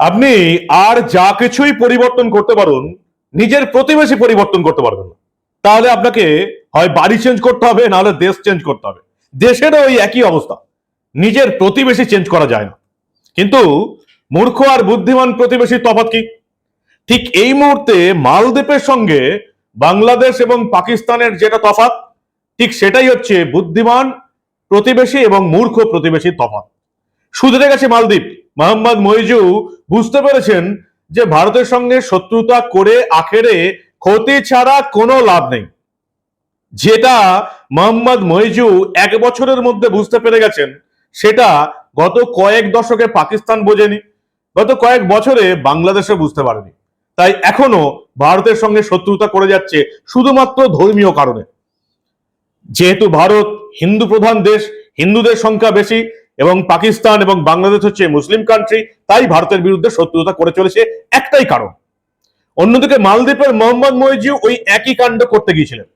আপনি আর যা কিছুই পরিবর্তন করতে পারুন, নিজের প্রতিবেশী পরিবর্তন করতে পারবেন না। তাহলে আপনাকে হয় বাড়ি চেঞ্জ করতে হবে, নাহলে দেশ চেঞ্জ করতে হবে। দেশেরও ওই একই অবস্থা। নিজের প্রতিবেশী চেঞ্জ করা যায় না। কিন্তু মূর্খ আর বুদ্ধিমান প্রতিবেশীর তফাৎ কি? ঠিক এই মুহূর্তে মালদ্বীপের সঙ্গে বাংলাদেশ এবং পাকিস্তানের যেটা তফাৎ, ঠিক সেটাই হচ্ছে বুদ্ধিমান প্রতিবেশী এবং মূর্খ প্রতিবেশীর তফাৎ। সুধরে গেছে মালদ্বীপ। মোহাম্মদ মইজু বুঝতে পেরেছেন যে ভারতের সঙ্গে শত্রুতা করে আখেরে ক্ষতি ছাড়া কোনো লাভ নেই। যেটা মোহাম্মদ মইজু এক বছরের মধ্যে বুঝতে পেরে গেছেন, সেটা গত কয়েক দশকে পাকিস্তান বোঝেনি, গত কয়েক বছরে বাংলাদেশে বুঝতে পারেনি। তাই এখনও ভারতের সঙ্গে শত্রুতা করে যাচ্ছে শুধুমাত্র ধর্মীয় কারণে। যেহেতু ভারত হিন্দু প্রধান দেশ, হিন্দুদের সংখ্যা বেশি এবং পাকিস্তান এবং বাংলাদেশ হচ্ছে মুসলিম কান্ট্রি তাই ভারতের বিরুদ্ধে শত্রুতা করে চলেছে একটাই কারণ। অন্যদিকে মালদ্বীপের মোহাম্মদ মইজিও ওই একই কাণ্ড করতে গিয়েছিলেন।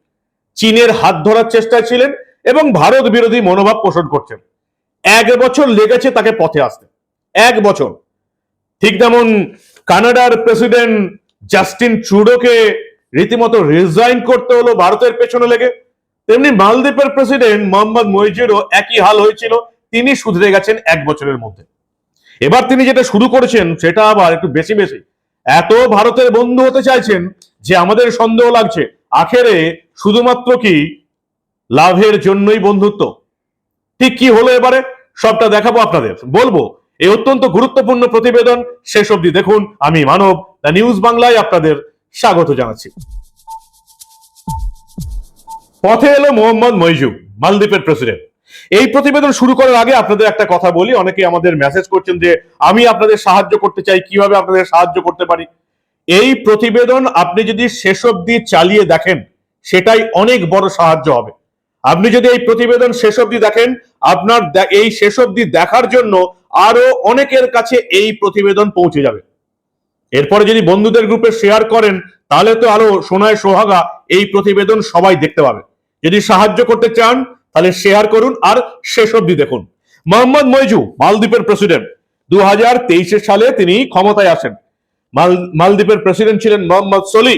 চীনের হাত ধরার চেষ্টায় ছিলেন এবং ভারত বিরোধী মনোভাব পোষণ করছেন। এক বছর লেগেছে তাকে পথে আসতে। এক বছর। ঠিক তেমন কানাডার প্রেসিডেন্ট জাস্টিন ট্রুডোকে রীতিমতো রিজাইন করতে হলো ভারতের পেছনে লেগে। তেমনি মালদ্বীপের প্রেসিডেন্ট মোহাম্মদ মইজিরও একই হাল হয়েছিল। তিনি শুধরে গেছেন এক বছরের মধ্যে। এবার তিনি যেটা শুরু করেছেন, সেটা আবার একটু বেশি বেশি। এত ভারতের বন্ধু হতে চাইছেন যে আমাদের সন্দেহ লাগছে। আখেরে শুধুমাত্র কি লাভের জন্যই বন্ধুত্ব? ঠিক কি হলো এবারে? সবটা দেখাবো আপনাদের। বলব, এই অত্যন্ত গুরুত্বপূর্ণ প্রতিবেদন শেষ অবধি দেখুন। আমি মানব, দ্য নিউজ বাংলায় আপনাদের স্বাগত জানাচ্ছি। পথে এলো মোহাম্মদ মইজু মালদ্বীপের প্রেসিডেন্ট। এই প্রতিবেদন শুরু করার আগে আপনাদের একটা কথা বলি। অনেকে আমাদের মেসেজ করছেন যে, আমি আপনাদের সাহায্য করতে চাই, কীভাবে আপনাদের সাহায্য করতে পারি? এই প্রতিবেদন আপনি যদি শেষ অবধি চালিয়ে দেখেন, সেটাই অনেক বড় সাহায্য হবে। আপনি যদি এই প্রতিবেদন শেষ অবধি দেখেন, আপনার এই শেষ অবধি দেখার জন্য আরও অনেকের কাছে এই প্রতিবেদন পৌঁছে যাবে। এরপরে যদি বন্ধুদের গ্রুপে শেয়ার করেন, তাহলে তো আরও সোনায় সোহাগা এই প্রতিবেদন সবাই দেখতে পাবে। যদি সাহায্য করতে চান তাহলে শেয়ার করুন আর শেষ অবধি দেখুন। মোহাম্মদ মইজু, মালদ্বীপের প্রেসিডেন্ট দু হাজার সালে তিনি ক্ষমতায় আসেন। মাল মালদ্বীপের প্রেসিডেন্ট ছিলেন মোহাম্মদ সলি।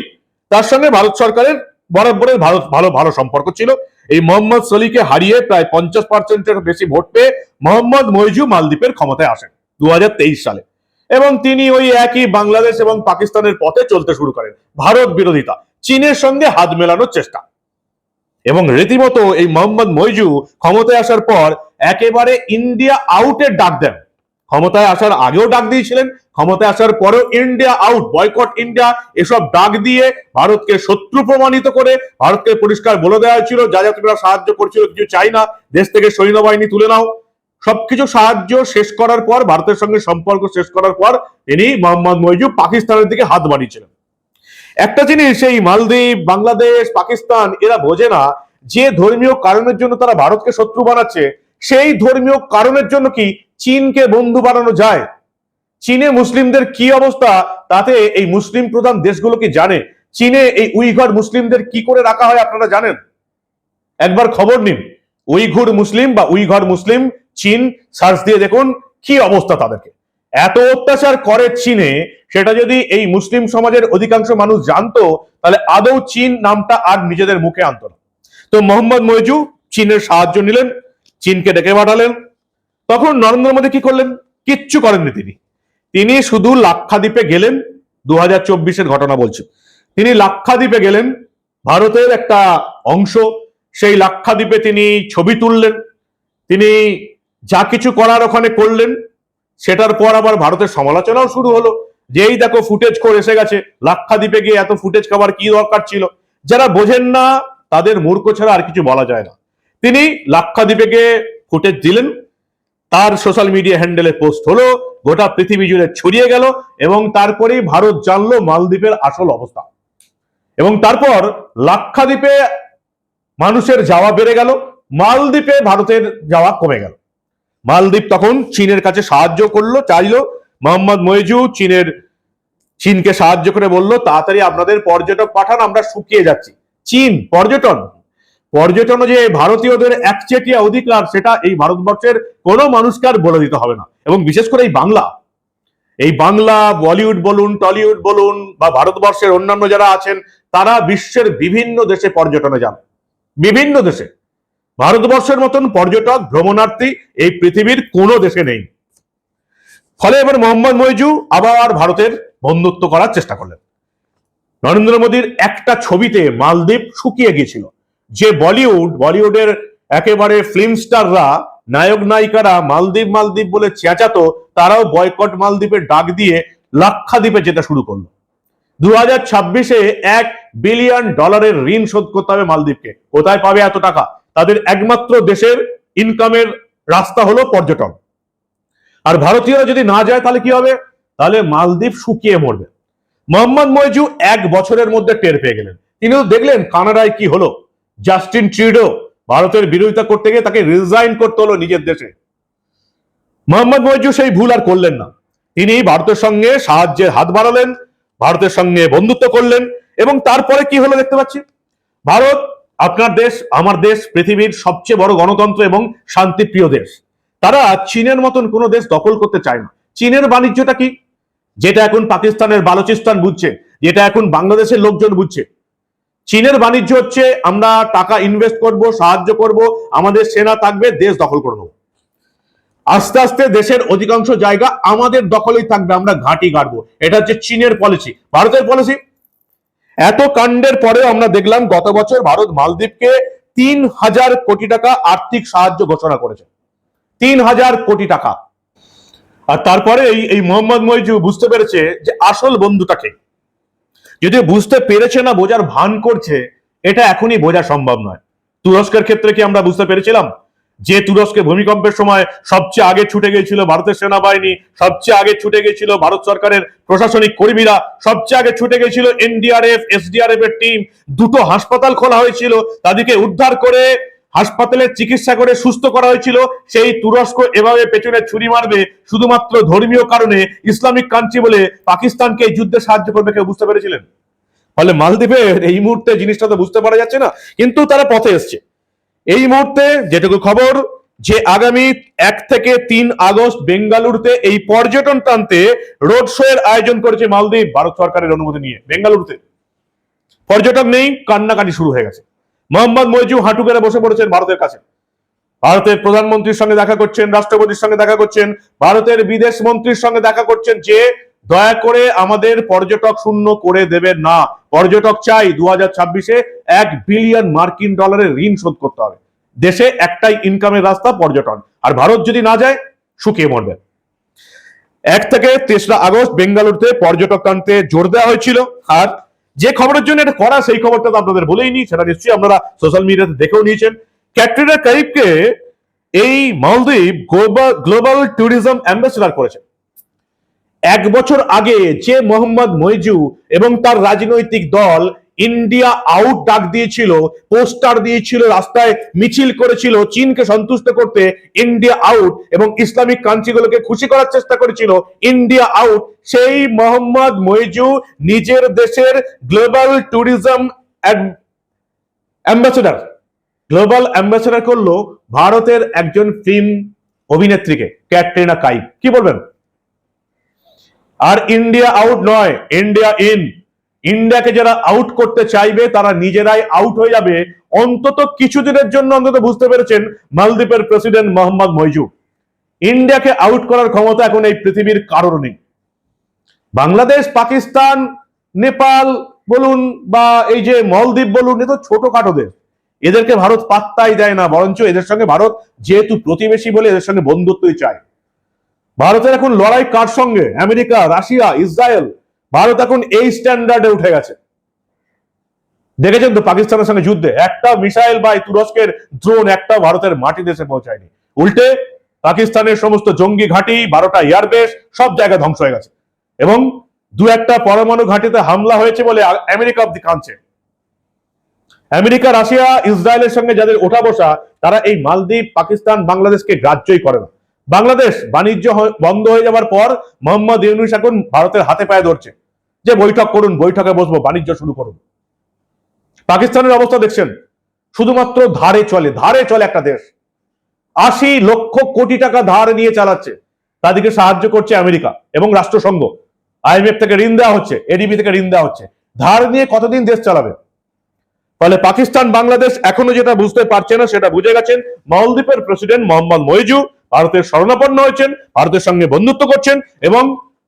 তার সঙ্গে ভারত সরকারের বরাবরের ভারত ভালো ভালো সম্পর্ক ছিল। এই মোহাম্মদ সলিকে হারিয়ে প্রায় পঞ্চাশ পার্সেন্টের বেশি ভোট পেয়ে মোহাম্মদ মৈজু মালদ্বীপের ক্ষমতায় আসেন দু হাজার তেইশ সালে। এবং তিনি ওই একই বাংলাদেশ এবং পাকিস্তানের পথে চলতে শুরু করেন। ভারত বিরোধিতা, চীনের সঙ্গে হাত মেলানোর চেষ্টা। এবং রীতিমতো এই মোহাম্মদ মইজু ক্ষমতায় আসার পর একেবারে ইন্ডিয়া আউটের ডাক দেন। ক্ষমতায় আসার আগেও ডাক দিয়েছিলেন, ক্ষমতায় আসার পরেও ইন্ডিয়া আউট, বয়কট ইন্ডিয়া, এসব ডাক দিয়ে ভারতকে শত্রু প্রমাণিত করে ভারতকে পরিষ্কার বলে দেওয়া হয়েছিল, যা যা তোমরা সাহায্য করছিল কিছু চাই না, দেশ থেকে সৈন্যবাহিনী তুলে নাও। সবকিছু সাহায্য শেষ করার পর, ভারতের সঙ্গে সম্পর্ক শেষ করার পর তিনি মোহাম্মদ মইজু পাকিস্তানের দিকে হাত বাড়িয়েছিলেন। একটা জিনিস সেই মালদ্বীপ, বাংলাদেশ, পাকিস্তান, এরা বোঝে না যে ধর্মীয় কারণের জন্য তারা ভারতকে শত্রু বানাচ্ছে, সেই ধর্মীয় কারণের জন্য কি চীনকে বন্ধু বানানো যায়? চীনে মুসলিমদের কি অবস্থা? তাতে এই মুসলিম প্রধান দেশগুলো কি জানে? চীনে এই উইঘর মুসলিমদের কি করে রাখা হয় আপনারা জানেন? একবার খবর নিন, উইঘুর মুসলিম বা উইঘর মুসলিম, চীন, সার্চ দিয়ে দেখুন কি অবস্থা তাদেরকে। এত অত্যাচার করে চীনে, সেটা যদি এই মুসলিম সমাজের অধিকাংশ মানুষ জানতো, তাহলে আদৌ চীন নামটা আর নিজেদের মুখে আনতো না। তো মোহাম্মদ মইজু চীনের সাহায্য নিলেন, চীনকে ডেকে পাঠালেন। তখন নরেন্দ্র মোদী কি করলেন? কিচ্ছু করেননি তিনি। তিনি শুধু লাক্ষাদ্বীপে গেলেন দু হাজার ঘটনা বলছি। তিনি লাক্ষাদ্বীপে গেলেন, ভারতের একটা অংশ, সেই লাক্ষাদ্বীপে তিনি ছবি তুললেন। তিনি যা কিছু করার ওখানে করলেন সেটার পর আবার ভারতের সমালোচনাও শুরু হলো। যেই দেখো ফুটেজ করে এসে গেছে, লাক্ষাদ্বীপে গিয়ে এত ফুটেজ খাবার কি দরকার ছিল? যারা বোঝেন না, তাদের মূর্খ ছাড়া আর কিছু বলা যায় না। তিনি লাক্ষাদ্বীপে গিয়ে ফুটেজ দিলেন, তার সোশ্যাল মিডিয়া হ্যান্ডেলে পোস্ট হলো, গোটা পৃথিবী জুড়ে ছড়িয়ে গেল, এবং তারপরেই ভারত জানলো মালদ্বীপের আসল অবস্থা। এবং তারপর লাক্ষাদ্বীপে মানুষের যাওয়া বেড়ে গেল, মালদ্বীপে ভারতের যাওয়া কমে গেল। মালদ্বীপ তখন চীনের কাছে সাহায্য করল, চাইলো, মোহাম্মদ মইজু চীনের, চীনকে সাহায্য করে বলল, তাড়াতাড়ি আপনাদের পর্যটক পাঠান, আমরা শুকিয়ে যাচ্ছি। চীন, পর্যটন। পর্যটন যে ভারতীয়দের একচেটিয়া অধিকার, সেটা এই ভারতবর্ষের কোনো মানুষকে আর বলে দিতে হবে না। এবং বিশেষ করে এই বাংলা। এই বাংলা, বলিউড বলুন, টলিউড বলুন, বা ভারতবর্ষের অন্যান্য যারা আছেন, তারা বিশ্বের বিভিন্ন দেশে পর্যটনে যান। বিভিন্ন দেশে। ভারতবর্ষের মতন পর্যটক, ভ্রমণার্থী এই পৃথিবীর কোনো দেশে নেই। ফলে এবার মোহাম্মদ মইজু আবার ভারতের বন্ধুত্ব করার চেষ্টা করলেন। নরেন্দ্র মোদীর একটা ছবিতে মালদ্বীপ শুকিয়ে গিয়েছিল। যে বলিউড, বলিউডের একেবারে ফিল্ম স্টাররা, নায়ক নায়িকারা মালদ্বীপ মালদ্বীপ বলে চেঁচাতো, তারাও বয়কট মালদ্বীপের ডাক দিয়ে লাক্ষাদ্বীপে যেতে শুরু করল। দু হাজার ছাব্বিশে এক বিলিয়ন ডলারের ঋণ শোধ করতে হবে মালদ্বীপকে। কোথায় পাবে এত টাকা? তাদের একমাত্র দেশের ইনকামের রাস্তা হলো পর্যটন। আর ভারতীয়রা যদি না যায় তাহলে কি হবে? তাহলে মালদ্বীপ শুকিয়ে মরবে। মোহাম্মদ মইজু এক বছরের মধ্যে টের পেয়ে গেলেন। তিনিও দেখলেন কানাডায় কি হলো। জাস্টিন ট্রিডো ভারতের বিরোধিতা করতে গিয়ে তাকে রিজাইন করতে হলো নিজের দেশে। মোহাম্মদ মইজু সেই ভুল আর করলেন না। তিনি ভারতের সঙ্গে সাহায্যের হাত বাড়ালেন, ভারতের সঙ্গে বন্ধুত্ব করলেন এবং তারপরে কি হলো দেখতে পাচ্ছি? ভারত আপনার দেশ, আমার দেশ, পৃথিবীর সবচেয়ে বড় গণতন্ত্র এবং শান্তিপ্রিয় দেশ। তারা চীনের মতন কোনো দেশ দখল করতে চায় না। চীনের বাণিজ্যটা কি? যেটা এখন পাকিস্তানের বালুচিস্তান বুঝছে, যেটা এখন বাংলাদেশের লোকজন বুঝছে। চীনের বাণিজ্য হচ্ছে, আমরা টাকা ইনভেস্ট করব, সাহায্য করব, আমাদের সেনা থাকবে, দেশ দখল করে নেব। আস্তে আস্তে দেশের অধিকাংশ জায়গা আমাদের দখলেই থাকবে, আমরা ঘাঁটি গাড়বো। এটা হচ্ছে চীনের পলিসি ভারতের পলিসি এত কাণ্ডের পরে আমরা দেখলাম গত বছর ভারত মালদ্বীপকে তিন হাজার কোটি টাকা আর্থিক সাহায্য ঘোষণা করেছে। তিন হাজার কোটি টাকা। আর তারপরে এই এই মোহাম্মদ মইজু বুঝতে পেরেছে যে আসল বন্ধুটাকে যদি বুঝতে পেরেছে না, বোঝার ভান করছে, এটা এখনই বোঝা সম্ভব নয়। তুরস্কের ক্ষেত্রে কি আমরা বুঝতে পেরেছিলাম? যে তুরস্কে ভূমিকম্পের সময় সবচেয়ে আগে ছুটে গিয়েছিল ভারতের সেনাবাহিনী, সবচেয়ে আগে ছুটে গিয়েছিল ভারত সরকারের প্রশাসনিক কর্মীরা, সবচেয়ে আগে ছুটে গিয়েছিল এনডিআরএফ, এসডিআরএফ এর টিম দুটো হাসপাতাল খোলা হয়েছিল, তাদেরকে উদ্ধার করে হাসপাতালে চিকিৎসা করে সুস্থ করা হয়েছিল। সেই তুরস্ক এভাবে পেছনে ছুরি মারবে শুধুমাত্র ধর্মীয় কারণে ইসলামিক কান্ট্রি বলে পাকিস্তানকে এই যুদ্ধে সাহায্য করবে কেউ বুঝতে পেরেছিলেন? ফলে মালদ্বীপের এই মুহূর্তে জিনিসটা তো বুঝতে পারা যাচ্ছে না, কিন্তু তারা পথে এসছে। এই মুহূর্তে যেটুকু খবর, যে আগামী এক থেকে তিন আগস্ট বেঙ্গালুরুতে এই পর্যটন টানতে রোড শো এর আয়োজন করেছে মালদ্বীপ, ভারত সরকারের অনুমতি নিয়ে, বেঙ্গালুরুতে। পর্যটক নেই, কান্নাকাটি শুরু হয়ে গেছে। মোহাম্মদ মইজু হাঁটু করে বসে পড়েছেন ভারতের কাছে। ভারতের প্রধানমন্ত্রীর সঙ্গে দেখা করছেন, রাষ্ট্রপতির সঙ্গে দেখা করছেন, ভারতের বিদেশ মন্ত্রীর সঙ্গে দেখা করছেন যে দয়া করে আমাদের পর্যটক শূন্য করে দেবে না। পর্যটক চাই দু হাজার ছাব্বিশে এক বিলিয়ন মার্কিন ডলারের ঋণ শোধ করতে হবে। দেশে একটাই ইনকামের রাস্তা পর্যটন। আর ভারত যদি না যায়, শুকিয়ে মরবে। এক থেকে তেসরা আগস্ট বেঙ্গালুরুতে পর্যটক টানতে জোর দেওয়া হয়েছিল। আর যে খবরের জন্য এটা করা, সেই খবরটা তো আপনাদের বলেই নি সেটা নিশ্চয়ই আপনারা সোশ্যাল মিডিয়াতে দেখেও নিয়েছেন। ক্যাটরিনা কাইফকে এই মালদ্বীপ গ্লোবাল ট্যুরিজম অ্যাম্বাসেডার করেছে এক বছর আগে যে মোহাম্মদ মইজু এবং তার রাজনৈতিক দল ইন্ডিয়া আউট ডাক দিয়েছিল, পোস্টার দিয়েছিল, রাস্তায় মিছিল করেছিল, চীনকে সন্তুষ্ট করতে ইন্ডিয়া আউট এবং ইসলামিক কান্ট্রিগুলোকে খুশি করার চেষ্টা করেছিল, ইন্ডিয়া আউট, সেই মোহাম্মদ মইজু নিজের দেশের global tourism ambassador. Global ambassador করল ভারতের একজন ফিল্ম অভিনেত্রীকে, ক্যাটরিনা কাইফ। কি বলবেন? আর ইন্ডিয়া আউট নয় ইন্ডিয়া ইন ইন্ডিয়াকে যারা আউট করতে চাইবে, তারা নিজেরাই আউট হয়ে যাবে। অন্তত কিছুদিনের জন্য অন্তত বুঝতে পেরেছেন মালদ্বীপের প্রেসিডেন্ট মোহাম্মদ মইজু ইন্ডিয়াকে আউট করার ক্ষমতা এখন এই পৃথিবীর কারোর নেই। বাংলাদেশ, পাকিস্তান, নেপাল বলুন বা এই যে মলদ্বীপ বলুন, এ তো ছোটখাটো দেশ। এদেরকে ভারত পাত্তাই দেয় না, বরঞ্চ এদের সঙ্গে ভারত যেহেতু প্রতিবেশী বলে এদের সঙ্গে বন্ধুত্বই চায়। ভারতের এখন লড়াই কার সঙ্গে? America, Russia, Israel. ভারত এখন এই স্ট্যান্ডার্ডে উঠে গেছে। দেখেছেন তো পাকিস্তানের সঙ্গে যুদ্ধে? একটা মিসাইল বা তুরস্কের ড্রোন একটা ভারতের মাটি দেশে পৌঁছায়নি। উল্টে পাকিস্তানের সমস্ত জঙ্গি ঘাঁটি, বারোটা এয়ারবেস সব জায়গায় ধ্বংস হয়ে গেছে। এবং দু একটা পরমাণু ঘাঁটিতে হামলা হয়েছে বলে আমেরিকা অব্দি কাঁদছে। আমেরিকা, রাশিয়া, ইসরায়েলের সঙ্গে যাদের ওঠা বসা, তারা এই মালদ্বীপ, পাকিস্তান, বাংলাদেশকে গ্রাহ্যই করে না। বাংলাদেশ বাণিজ্য বন্ধ হয়ে যাওয়ার পর মোহাম্মদ ইউনুস এখন ভারতের হাতে পায়ে ধরছে। যে বৈঠক করুন, বৈঠকে বসবো, বাণিজ্য শুরু করুন। পাকিস্তানের অবস্থা দেখছেন, শুধুমাত্র ধারে চলে ধারে চলে একটা দেশ। আশি লক্ষ কোটি টাকা ধার নিয়ে চালাচ্ছে। তাদেরকে সাহায্য করছে আমেরিকা এবং রাষ্ট্রসংঘ। আইএমএফ থেকে ঋণ দেওয়া হচ্ছে, এডিবি থেকে ঋণ দেওয়া হচ্ছে। ধার নিয়ে কতদিন দেশ চালাবে? ফলে পাকিস্তান বাংলাদেশ এখনও যেটা বুঝতে পারছে না, সেটা বুঝে গেছেন মালদ্বীপের প্রেসিডেন্ট মোহাম্মদ মইজু। ভারতের শরণাপন্ন হয়েছেন, ভারতের সঙ্গে বন্ধুত্ব করছেন এবং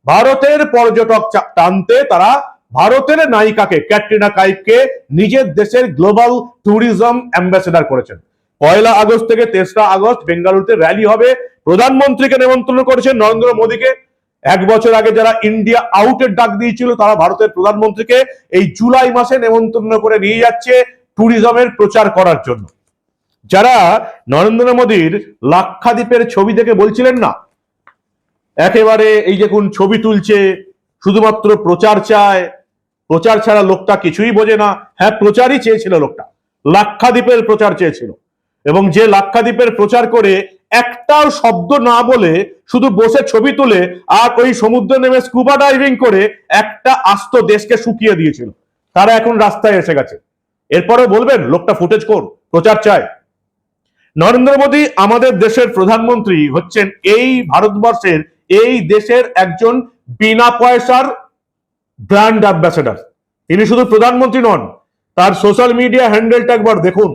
ভারতের পর্যটক টানতে তারা ভারতের নায়িকাকে, ক্যাটরিনা কাইফকে নিজের দেশের গ্লোবাল ট্যুরিজম অ্যাম্বাসেডার করেছেন। পয়লা আগস্ট থেকে তেসরা আগস্ট বেঙ্গালুরুতে র্যালি হবে। প্রধানমন্ত্রীকে নেমন্ত্রণ করেছেন নরেন্দ্র মোদীকে। এক বছর আগে যারা ইন্ডিয়া আউটের ডাক দিয়েছিল, তারা ভারতের প্রধানমন্ত্রীকে এই জুলাই মাসে নেমন্ত্রণ করে নিয়ে যাচ্ছে ট্যুরিজমের প্রচার করার জন্য। যারা নরেন্দ্র মোদীর লাক্ষাদ্বীপের ছবি দেখে বলছিলেন না, একেবারে এই কোন ছবি তুলছে, শুধুমাত্র প্রচার চায়, প্রচার ছাড়া লোকটা কিছুই বোঝে না। হ্যাঁ প্রচারই চেয়েছিল লোকটা, লাক্ষাদ্বীপের প্রচার চেয়েছিল। এবং যে লাক্ষাদ্বীপের প্রচার করে একটাও শব্দ না বলে শুধু বসে ছবি তুলে আর ওই সমুদ্র নেমে স্কুবা ডাইভিং করে একটা আস্ত দেশকে শুকিয়ে দিয়েছিল। তারা এখন রাস্তায় এসে গেছে। এরপরে বলবেন, লোকটা ফুটেজ কোর প্রচার চায়। নরেন্দ্র মোদী আমাদের দেশের প্রধানমন্ত্রী হচ্ছেন এই ভারতবর্ষের, এই দেশের একজন বিনা পয়সার ব্র্যান্ড অ্যাম্বাসেডার তিনি শুধু প্রধানমন্ত্রী নন, তার সোশ্যাল মিডিয়া হ্যান্ডেলটা একবার দেখুন।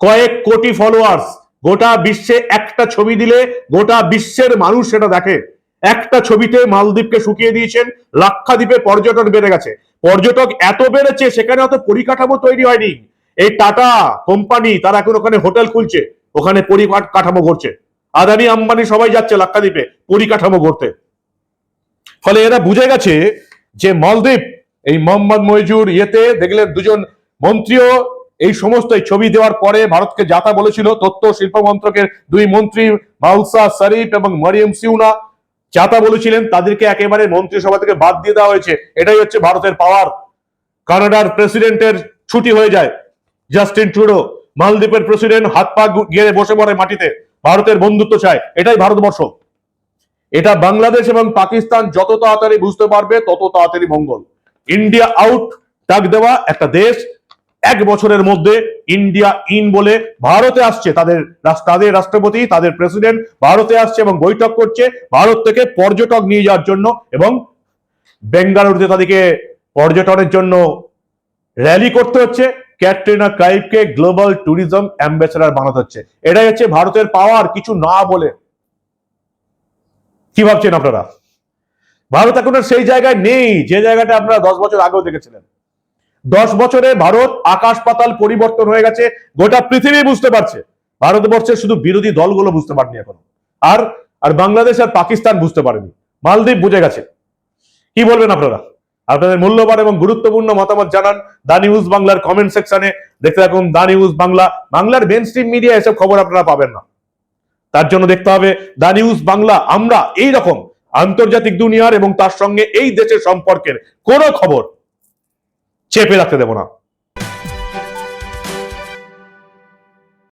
কয়েক কোটি ফলোয়ার্স গোটা বিশ্বে একটা ছবি দিলে গোটা বিশ্বের মানুষ সেটা দেখে। একটা ছবিতে মালদ্বীপকে শুকিয়ে দিয়েছেন, লাক্ষাদ্বীপে পর্যটন বেড়ে গেছে। পর্যটক এত বেড়েছে, সেখানে অত পরিকাঠামো তৈরি হয়নি। এই টাটা কোম্পানি, তারা এখন ওখানে হোটেল খুলছে, ওখানে পরিকাঠামো করছে আদানি আম্বানি সবাই যাচ্ছে লাক্ষাদ্বীপে পরিকাঠামো করতে ফলে এরা বুঝে গেছে যে মালদ্বীপ, এই মোহাম্মদ মইজুর ইয়েতে দেখলেন দুজন মন্ত্রীও এই সমস্ত ছবি দেওয়ার পরে ভারতকে যাতা বলেছিল, তথ্য শিল্প মন্ত্রকের দুই মন্ত্রী মাউসা শরীফ এবং মরিয়ম সিউনা যাতা বলেছিলেন, তাদেরকে একেবারে মন্ত্রিসভা থেকে বাদ দিয়ে দেওয়া হয়েছে। এটাই হচ্ছে ভারতের পাওয়ার কানাডার প্রেসিডেন্টের ছুটি হয়ে যায়। জাস্টিন ট্রুডো মালদ্বীপের প্রেসিডেন্ট হাত পা গু- গেড়ে বসে পড়ে মাটিতে। ভারতের বন্ধুত্ব চায় এটাই ভারতবর্ষ। এটা বাংলাদেশ এবং পাকিস্তান যত তাড়াতাড়ি বুঝতে পারবে, তত তাড়াতাড়ি মঙ্গল। ইন্ডিয়া আউট ডাক দেওয়া একটা দেশ। এক বছরের মধ্যে ইন্ডিয়া ইন বলে ভারতে আসছে। তাদের তাদের রাষ্ট্রপতি, তাদের প্রেসিডেন্ট ভারতে আসছে এবং বৈঠক করছে ভারত থেকে পর্যটক নিয়ে যাওয়ার জন্য এবং বেঙ্গালুরুতে তাদেরকে পর্যটনের জন্য র্যালি করতে হচ্ছে। ক্যাটরিনা কাইফকে গ্লোবাল ট্যুরিজম অ্যাম্বাসেডার বানাতে হচ্ছে। এটাই হচ্ছে ভারতের পাওয়ার কিছু না বলে। কি ভাবছেন আপনারা? ভারত এখন সেই জায়গায় নেই, যে জায়গাটা আপনারা দশ বছর আগেও দেখেছিলেন। দশ বছরে ভারত আকাশ পাতাল পরিবর্তন হয়ে গেছে, গোটা পৃথিবী বুঝতে পারছে। ভারতবর্ষের শুধু বিরোধী দলগুলো বুঝতে পারেনি এখন। আর আর বাংলাদেশ আর পাকিস্তান বুঝতে পারেনি। মালদ্বীপ বুঝে গেছে। কি বলবেন আপনারা? আপনাদের মূল্যবান এবং গুরুত্বপূর্ণ মতামত জানান দা নিউজ বাংলার কমেন্ট সেকশনে। দেখতে থাকুন দা নিউজ বাংলা, বাংলার মেন স্ট্রিম মিডিয়া এসব খবর আপনারা পাবেন না। তার জন্য দেখতে হবে দা নিউজ বাংলা, আমরা এই রকম আন্তর্জাতিক দুনিয়ার এবং তার সঙ্গে এই দেশের সম্পর্কের কোনো খবর চেপে রাখতে দেব না।